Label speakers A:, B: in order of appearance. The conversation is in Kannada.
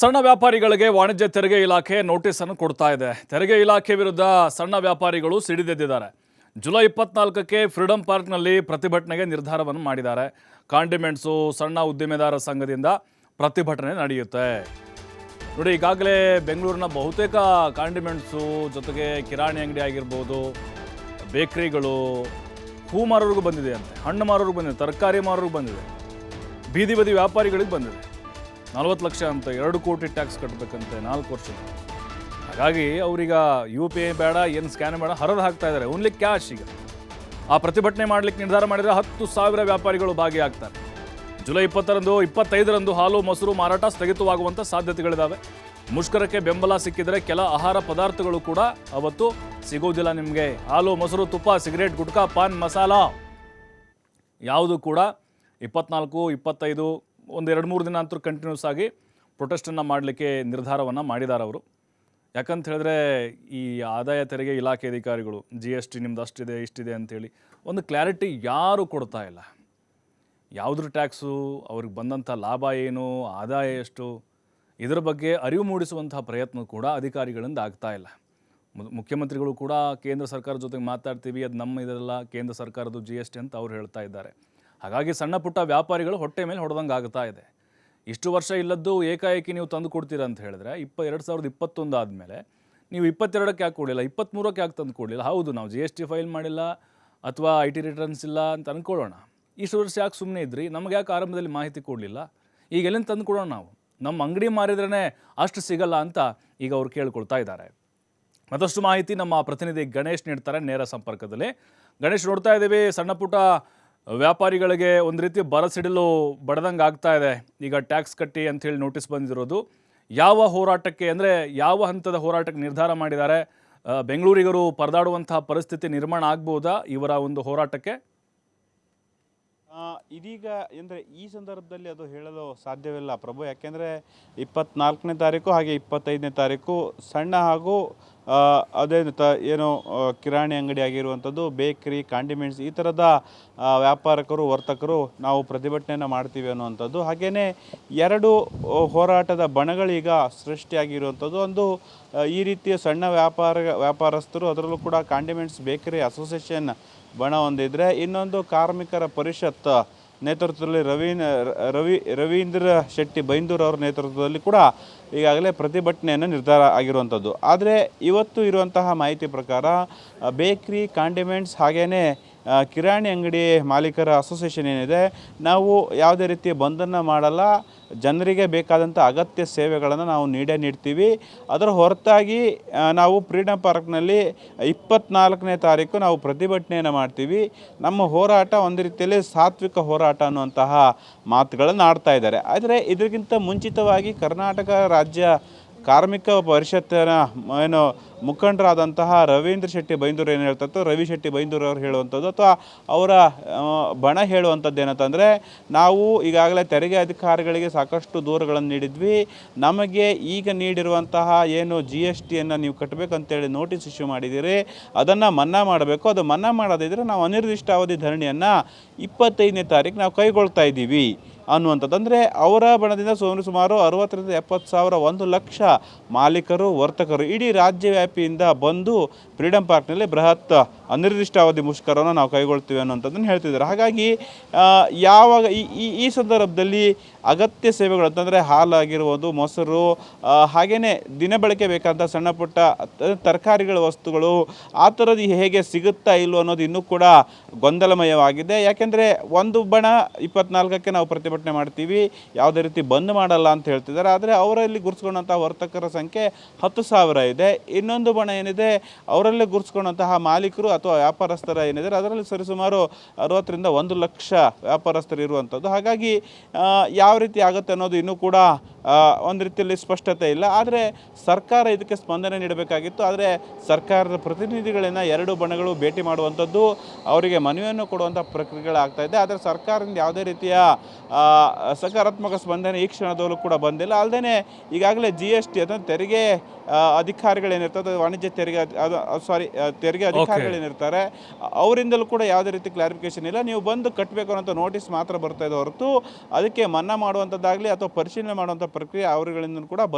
A: ಸಣ್ಣ ವ್ಯಾಪಾರಿಗಳಿಗೆ ವಾಣಿಜ್ಯ ತೆರಿಗೆ ಇಲಾಖೆ ನೋಟಿಸ್ ಅನ್ನು ಕೊಡ್ತಾ ಇದೆ. ತೆರಿಗೆ ಇಲಾಖೆ ವಿರುದ್ಧ ಸಣ್ಣ ವ್ಯಾಪಾರಿಗಳು ಸಿಡಿದೆದ್ದಿದ್ದಾರೆ. ಜುಲೈ ಇಪ್ಪತ್ನಾಲ್ಕಕ್ಕೆ ಫ್ರೀಡಂ ಪಾರ್ಕ್ನಲ್ಲಿ ಪ್ರತಿಭಟನೆಗೆ ನಿರ್ಧಾರವನ್ನು ಮಾಡಿದ್ದಾರೆ. ಕಾಂಡಿಮೆಂಟ್ಸು ಸಣ್ಣ ಉದ್ದಿಮೆದಾರ ಸಂಘದಿಂದ ಪ್ರತಿಭಟನೆ ನಡೆಯುತ್ತೆ. ನೋಡಿ, ಈಗಾಗಲೇ ಬೆಂಗಳೂರಿನ ಬಹುತೇಕ ಕಾಂಡಿಮೆಂಟ್ಸು ಜೊತೆಗೆ ಕಿರಾಣಿ ಅಂಗಡಿ ಆಗಿರ್ಬೋದು, ಬೇಕ್ರಿಗಳು, ಹೂ ಮಾರೋರಿಗೂ ಬಂದಿದೆ ಅಂತೆ, ಹಣ್ಣು ಮಾರೋರಿಗೂ ಬಂದಿದೆ, ತರಕಾರಿ ಮಾರೋರಿಗೂ ಬಂದಿದೆ, ಬೀದಿ ಬದಿ ವ್ಯಾಪಾರಿಗಳಿಗೆ ಬಂದಿದೆ. ನಲ್ವತ್ತು ಲಕ್ಷ ಅಂತ ಎರಡು ಕೋಟಿ ಟ್ಯಾಕ್ಸ್ ಕಟ್ಟಬೇಕಂತೆ ನಾಲ್ಕು ವರ್ಷ ಹಾಗಾಗಿ ಅವ್ರೀಗ ಯು ಪಿ ಐ ಬೇಡ, ಏನು ಸ್ಕ್ಯಾನ್ ಬೇಡ, ಹರಿದು ಹಾಕ್ತಾ ಇದ್ದಾರೆ ಓನ್ಲಿ ಕ್ಯಾಶ್ ಈಗ. ಆ ಪ್ರತಿಭಟನೆ ಮಾಡಲಿಕ್ಕೆ ನಿರ್ಧಾರ ಮಾಡಿದರೆ ಹತ್ತು ಸಾವಿರ ವ್ಯಾಪಾರಿಗಳು ಭಾಗಿಯಾಗ್ತಾರೆ. ಜುಲೈ ಇಪ್ಪತ್ತರಂದು, ಇಪ್ಪತ್ತೈದರಂದು ಹಾಲು, ಮೊಸರು, ಮಾರಾಟ ಸ್ಥಗಿತವಾಗುವಂಥ ಸಾಧ್ಯತೆಗಳಿದ್ದಾವೆ ಮುಷ್ಕರಕ್ಕೆ ಬೆಂಬಲ ಸಿಕ್ಕಿದರೆ ಕೆಲ ಆಹಾರ ಪದಾರ್ಥಗಳು ಕೂಡ ಅವತ್ತು ಸಿಗೋದಿಲ್ಲ ನಿಮಗೆ. ಹಾಲು, ಮೊಸರು, ತುಪ್ಪ, ಸಿಗರೇಟ್, ಗುಟ್ಕಾ, ಪಾನ್, ಮಸಾಲ. ಯಾವುದು ಕೂಡ ಇಪ್ಪತ್ನಾಲ್ಕು, ಇಪ್ಪತ್ತೈದು ಒಂದು ಎರಡು ಮೂರು ದಿನ ಅಂತೂ ಕಂಟಿನ್ಯೂಸ್ ಆಗಿ ಪ್ರೊಟೆಸ್ಟನ್ನು ಮಾಡಲಿಕ್ಕೆ ನಿರ್ಧಾರವನ್ನು ಮಾಡಿದ್ದಾರೆ ಅವರು. ಯಾಕಂತ ಹೇಳಿದ್ರೆ ಈ ಆದಾಯ ತೆರಿಗೆ ಇಲಾಖೆ ಅಧಿಕಾರಿಗಳು ಜಿ ಎಸ್ ಟಿ ನಿಮ್ದು ಅಷ್ಟಿದೆ, ಇಷ್ಟಿದೆ ಅಂತೇಳಿ ಒಂದು ಕ್ಲಾರಿಟಿ ಯಾರು ಕೊಡ್ತಾ ಇಲ್ಲ. ಯಾವುದ್ರ ಟ್ಯಾಕ್ಸು ಅವ್ರಿಗೆ ಬಂದಂಥ ಲಾಭ ಏನು, ಆದಾಯ ಎಷ್ಟು, ಇದರ ಬಗ್ಗೆ ಅರಿವು ಮೂಡಿಸುವಂತಹ ಪ್ರಯತ್ನ ಕೂಡ ಅಧಿಕಾರಿಗಳಿಂದ ಆಗ್ತಾ ಇಲ್ಲ. ಮುಖ್ಯಮಂತ್ರಿಗಳು ಕೂಡ ಕೇಂದ್ರ ಸರ್ಕಾರದ ಜೊತೆಗೆ ಮಾತಾಡ್ತೀವಿ, ಅದು ನಮ್ಮ ಇದರಲ್ಲ ಕೇಂದ್ರ ಸರ್ಕಾರದ್ದು ಜಿ ಎಸ್ ಟಿ ಅಂತ ಅವ್ರು ಹೇಳ್ತಾ ಇದ್ದಾರೆ. ಹಾಗಾಗಿ ಸಣ್ಣ ಪುಟ್ಟ ವ್ಯಾಪಾರಿಗಳು ಹೊಟ್ಟೆ ಮೇಲೆ ಹೊಡೆದಂಗೆ ಆಗ್ತಾ ಇದೆ. ಇಷ್ಟು ವರ್ಷ ಇಲ್ಲದ್ದು ಏಕಾಏಕಿ ನೀವು ತಂದು ಕೊಡ್ತೀರಾ ಅಂತ ಹೇಳಿದ್ರೆ, ಇಪ್ಪ ಎರಡು ಸಾವಿರದ ಇಪ್ಪತ್ತೊಂದು ಆದಮೇಲೆ ನೀವು ಇಪ್ಪತ್ತೆರಡಕ್ಕೆ ಯಾಕೆ ಕೊಡಲಿಲ್ಲ, ಇಪ್ಪತ್ತ್ಮೂರಕ್ಕೆ ಯಾಕೆ ತಂದು ಕೊಡಲಿಲ್ಲ? ಹೌದು, ನಾವು ಜಿ ಎಸ್ ಟಿ ಫೈಲ್ ಮಾಡಿಲ್ಲ ಅಥವಾ ಐ ಟಿ ರಿಟರ್ನ್ಸ್ ಇಲ್ಲ ಅಂತ ಅಂದ್ಕೊಳ್ಳೋಣ ಇಷ್ಟು ವರ್ಷ ಯಾಕೆ ಸುಮ್ಮನೆ ಇದ್ರಿ? ನಮಗೆ ಯಾಕೆ ಆರಂಭದಲ್ಲಿ ಮಾಹಿತಿ ಕೊಡಲಿಲ್ಲ? ಈಗ ಎಲ್ಲಿಂದ ತಂದು ಕೊಡೋಣ ನಾವು? ನಮ್ಮ ಅಂಗಡಿ ಮಾರಿದ್ರೇ ಅಷ್ಟು ಸಿಗಲ್ಲ ಅಂತ ಈಗ ಅವ್ರು ಕೇಳ್ಕೊಳ್ತಾ ಇದ್ದಾರೆ. ಮತ್ತಷ್ಟು ಮಾಹಿತಿ ನಮ್ಮ ಪ್ರತಿನಿಧಿ ಗಣೇಶ್ ನೀಡ್ತಾರೆ ನೇರ ಸಂಪರ್ಕದಲ್ಲಿ. ಗಣೇಶ್ ನೋಡ್ತಾ ಇದ್ದೀವಿ, ಸಣ್ಣ ಪುಟ್ಟ ವ್ಯಾಪಾರಿಗಳಿಗೆ ಒಂದು ರೀತಿ ಬರಸಿಡಲು ಬಡದಂಗೆ ಆಗ್ತಾ ಇದೆ. ಈಗ ಟ್ಯಾಕ್ಸ್ ಕಟ್ಟಿ ಅಂತ ಹೇಳಿ ನೋಟಿಸ್ ಬಂದಿರೋದು. ಯಾವ ಹೋರಾಟಕ್ಕೆ ಅಂದರೆ ಯಾವ ಹಂತದ ಹೋರಾಟಕ್ಕೆ ನಿರ್ಧಾರ ಮಾಡಿದ್ದಾರೆ? ಬೆಂಗಳೂರಿಗರು ಪರದಾಡುವಂತಹ ಪರಿಸ್ಥಿತಿ ನಿರ್ಮಾಣ ಆಗ್ಬೋದಾ? ಇವರ ಒಂದು ಹೋರಾಟಕ್ಕೆ
B: ಇದೀಗ ಅಂದರೆ ಈ ಸಂದರ್ಭದಲ್ಲಿ ಅದು ಹೇಳಲು ಸಾಧ್ಯವಿಲ್ಲ ಪ್ರಭು. ಯಾಕೆಂದರೆ ಇಪ್ಪತ್ನಾಲ್ಕನೇ ತಾರೀಕು ಹಾಗೆ ಇಪ್ಪತ್ತೈದನೇ ತಾರೀಕು ಸಣ್ಣ ಹಾಗೂ ಅದೇ ತ, ಏನು ಕಿರಾಣಿ ಅಂಗಡಿ ಆಗಿರುವಂಥದ್ದು, ಬೇಕರಿ, ಕಾಂಡಿಮೆಂಟ್ಸ್ ಈ ಥರದ ವ್ಯಾಪಾರಕರು, ವರ್ತಕರು ನಾವು ಪ್ರತಿಭಟನೆಯನ್ನು ಮಾಡ್ತೀವಿ ಅನ್ನುವಂಥದ್ದು. ಹಾಗೆಯೇ ಎರಡು ಹೋರಾಟದ ಬಣಗಳೀಗ ಸೃಷ್ಟಿಯಾಗಿರುವಂಥದ್ದು. ಒಂದು ಈ ರೀತಿಯ ಸಣ್ಣ ವ್ಯಾಪಾರ, ವ್ಯಾಪಾರಸ್ಥರು ಅದರಲ್ಲೂ ಕೂಡ ಕಾಂಡಿಮೆಂಟ್ಸ್, ಬೇಕರಿ ಅಸೋಸಿಯೇಷನ್ ಬಣ ಹೊಂದಿದ್ರೆ ಇನ್ನೊಂದು ಕಾರ್ಮಿಕರ ಪರಿಷತ್ ನೇತೃತ್ವದಲ್ಲಿ ರವೀನ್ ರವಿ, ರವೀಂದ್ರ ಶೆಟ್ಟಿ ಬೈಂದೂರ್ ಅವರ ನೇತೃತ್ವದಲ್ಲಿ ಕೂಡ ಈಗಾಗಲೇ ಪ್ರತಿಭಟನೆಯನ್ನು ನಿರ್ಧಾರ ಆಗಿರುವಂಥದ್ದು. ಆದರೆ ಇವತ್ತು ಇರುವಂತಹ ಮಾಹಿತಿ ಪ್ರಕಾರ ಬೇಕ್ರಿ, ಕಾಂಡಿಮೆಂಟ್ಸ್ ಹಾಗೆಯೇ ಕಿರಾಣಿ ಅಂಗಡಿ ಮಾಲೀಕರ ಅಸೋಸಿಯೇಷನ್ ಏನಿದೆ, ನಾವು ಯಾವುದೇ ರೀತಿಯ ಬಂಧನ ಮಾಡಲ್ಲ, ಜನರಿಗೆ ಬೇಕಾದಂಥ ಅಗತ್ಯ ಸೇವೆಗಳನ್ನು ನಾವು ನೀಡೇ ನೀಡ್ತೀವಿ. ಅದರ ಹೊರತಾಗಿ ನಾವು ಫ್ರೀಡಮ್ ಪಾರ್ಕ್ನಲ್ಲಿ ಇಪ್ಪತ್ನಾಲ್ಕನೇ ತಾರೀಕು ನಾವು ಪ್ರತಿಭಟನೆಯನ್ನು ಮಾಡ್ತೀವಿ. ನಮ್ಮ ಹೋರಾಟ ಒಂದು ರೀತಿಯಲ್ಲಿ ಸಾತ್ವಿಕ ಹೋರಾಟ ಅನ್ನುವಂತಹ ಮಾತುಗಳನ್ನು ಆಡ್ತಾ ಇದ್ದಾರೆ. ಆದರೆ ಇದಕ್ಕಿಂತ ಮುಂಚಿತವಾಗಿ ಕರ್ನಾಟಕ ರಾಜ್ಯ ಕಾರ್ಮಿಕ ಪರಿಷತ್ತಿನ ಏನು ಮುಖಂಡರಾದಂತಹ ರವೀಂದ್ರ ಶೆಟ್ಟಿ ಬೈಂದೂರು ಏನು ಹೇಳ್ತದ್ದು ರವಿ ಶೆಟ್ಟಿ ಬೈಂದೂರು ಅವರು ಹೇಳುವಂಥದ್ದು, ಅಥವಾ ಅವರ ಬಣ ಹೇಳುವಂಥದ್ದು ಏನಂತಂದರೆ, ನಾವು ಈಗಾಗಲೇ ತೆರಿಗೆ ಅಧಿಕಾರಿಗಳಿಗೆ ಸಾಕಷ್ಟು ದೂರುಗಳನ್ನು ನೀಡಿದ್ವಿ. ನಮಗೆ ಈಗ ನೀಡಿರುವಂತಹ ಏನು ಜಿ ಎಸ್ ಟಿಯನ್ನು ನೀವು ಕಟ್ಟಬೇಕಂತೇಳಿ ನೋಟಿಸ್ ಇಶ್ಯೂ ಮಾಡಿದ್ದೀರಿ. ಅದನ್ನು ಮನ್ನಾ ಮಾಡಬೇಕು. ಅದು ಮನ್ನಾ ಮಾಡೋದಿದ್ರೆ ನಾವು ಅನಿರ್ದಿಷ್ಟಾವಧಿ ಧರಣಿಯನ್ನು ಇಪ್ಪತ್ತೈದನೇ ತಾರೀಕು ನಾವು ಕೈಗೊಳ್ತಾ ಇದ್ದೀವಿ. ಅನ್ನುವಂಥದ್ದು. ಅಂದರೆ ಅವರ ಬಣದಿಂದ ಸುಮಾರು ಸುಮಾರು ಅರವತ್ತರಿಂದ ಎಪ್ಪತ್ತು ಸಾವಿರ ಒಂದು ಲಕ್ಷ ಮಾಲೀಕರು, ವರ್ತಕರು ಇಡೀ ರಾಜ್ಯವ್ಯಾಪಿಯಿಂದ ಬಂದು ಫ್ರೀಡಮ್ ಪಾರ್ಕ್ನಲ್ಲಿ ಬೃಹತ್ ಅನಿರ್ದಿಷ್ಟಾವಧಿ ಮುಷ್ಕರವನ್ನು ನಾವು ಕೈಗೊಳ್ತೀವಿ ಅನ್ನೋಂಥದ್ದನ್ನು ಹೇಳ್ತಿದ್ದಾರೆ. ಹಾಗಾಗಿ ಯಾವಾಗ ಈ, ಈ- ಸಂದರ್ಭದಲ್ಲಿ ಅಗತ್ಯ ಸೇವೆಗಳು, ಅಂತಂದರೆ ಹಾಲಾಗಿರ್ಬೋದು, ಮೊಸರು ಹಾಗೆಯೇ ದಿನಬಳಕೆ ಬೇಕಾದಂಥ ಸಣ್ಣ ಪುಟ್ಟ ತರಕಾರಿಗಳ ವಸ್ತುಗಳು, ಆ ಥರದ್ದು ಹೇಗೆ ಸಿಗುತ್ತಾ ಇಲ್ಲೋ ಅನ್ನೋದು ಇನ್ನೂ ಕೂಡ ಗೊಂದಲಮಯವಾಗಿದೆ. ಯಾಕೆಂದರೆ ಒಂದು ಬಣ ಇಪ್ಪತ್ನಾಲ್ಕಕ್ಕೆ ನಾವು ಪ್ರತಿಭಟನೆ ಮಾಡ್ತೀವಿ, ಯಾವುದೇ ರೀತಿ ಬಂದ್ ಮಾಡಲ್ಲ ಅಂತ ಹೇಳ್ತಿದ್ದಾರೆ. ಆದರೆ ಅವರಲ್ಲಿ ಗುರುಸ್ಕೊಂಡಂತಹ ವರ್ತಕರ ಸಂಖ್ಯೆ ಹತ್ತು ಸಾವಿರ ಇದೆ. ಇನ್ನೊಂದು ಬಣ ಏನಿದೆ, ಅವರಲ್ಲೇ ಗುರುಸ್ಕೊಂಡಂತಹ ಮಾಲೀಕರು ಅಥವಾ ವ್ಯಾಪಾರಸ್ಥರ ಏನಿದ್ದಾರೆ, ಅದರಲ್ಲಿ ಸರಿಸುಮಾರು ಅರವತ್ತರಿಂದ ಒಂದು ಲಕ್ಷ ವ್ಯಾಪಾರಸ್ಥರು ಇರುವಂಥದ್ದು. ಹಾಗಾಗಿ ಯಾವ ರೀತಿ ಆಗುತ್ತೆ ಅನ್ನೋದು ಇನ್ನೂ ಕೂಡ ಒಂದು ರೀತಿಯಲ್ಲಿ ಸ್ಪಷ್ಟತೆ ಇಲ್ಲ. ಆದರೆ ಸರ್ಕಾರ ಇದಕ್ಕೆ ಸ್ಪಂದನೆ ನೀಡಬೇಕಾಗಿತ್ತು. ಆದರೆ ಸರ್ಕಾರದ ಪ್ರತಿನಿಧಿಗಳನ್ನು ಎರಡು ಬಣಗಳು ಭೇಟಿ ಮಾಡುವಂಥದ್ದು ಅವರಿಗೆ ಮನವಿಯನ್ನು ಕೊಡುವಂಥ ಪ್ರಕ್ರಿಯೆಗಳಾಗ್ತಾ ಇದೆ. ಆದರೆ ಸರ್ಕಾರದಿಂದ ಯಾವುದೇ ರೀತಿಯ ಸಕಾರಾತ್ಮಕ ಸ್ಪಂದನೆ ಈ ಕ್ಷಣದಲ್ಲೂ ಕೂಡ ಬಂದಿಲ್ಲ. ಅಲ್ಲದೆ ಈಗಾಗಲೇ ಜಿ ಎಸ್ ಟಿ ಅಥವಾ ತೆರಿಗೆ ಅಧಿಕಾರಿಗಳೇನಿರ್ತದೆ ವಾಣಿಜ್ಯ ತೆರಿಗೆ ಅದು ಸಾರಿ ತೆರಿಗೆ ಅಧಿಕಾರಿಗಳೇನಿರ್ತಾರೆ ಅವರಿಂದಲೂ ಕೂಡ ಯಾವುದೇ ರೀತಿ ಕ್ಲಾರಿಫಿಕೇಶನ್ ಇಲ್ಲ. ನೀವು ಬಂದು ಕಟ್ಟಬೇಕು ಅನ್ನೋಂಥ ನೋಟಿಸ್ ಮಾತ್ರ ಬರ್ತಾ ಇದೆ ಹೊರತು ಅದಕ್ಕೆ ಮನ್ನಾ ಮಾಡುವಂಥದ್ದಾಗಲಿ ಅಥವಾ ಪರಿಶೀಲನೆ ಮಾಡುವಂಥ ಪ್ರಕ್ರಿಯೆ ಅವರುಗಳಿಂದ ಕೂಡ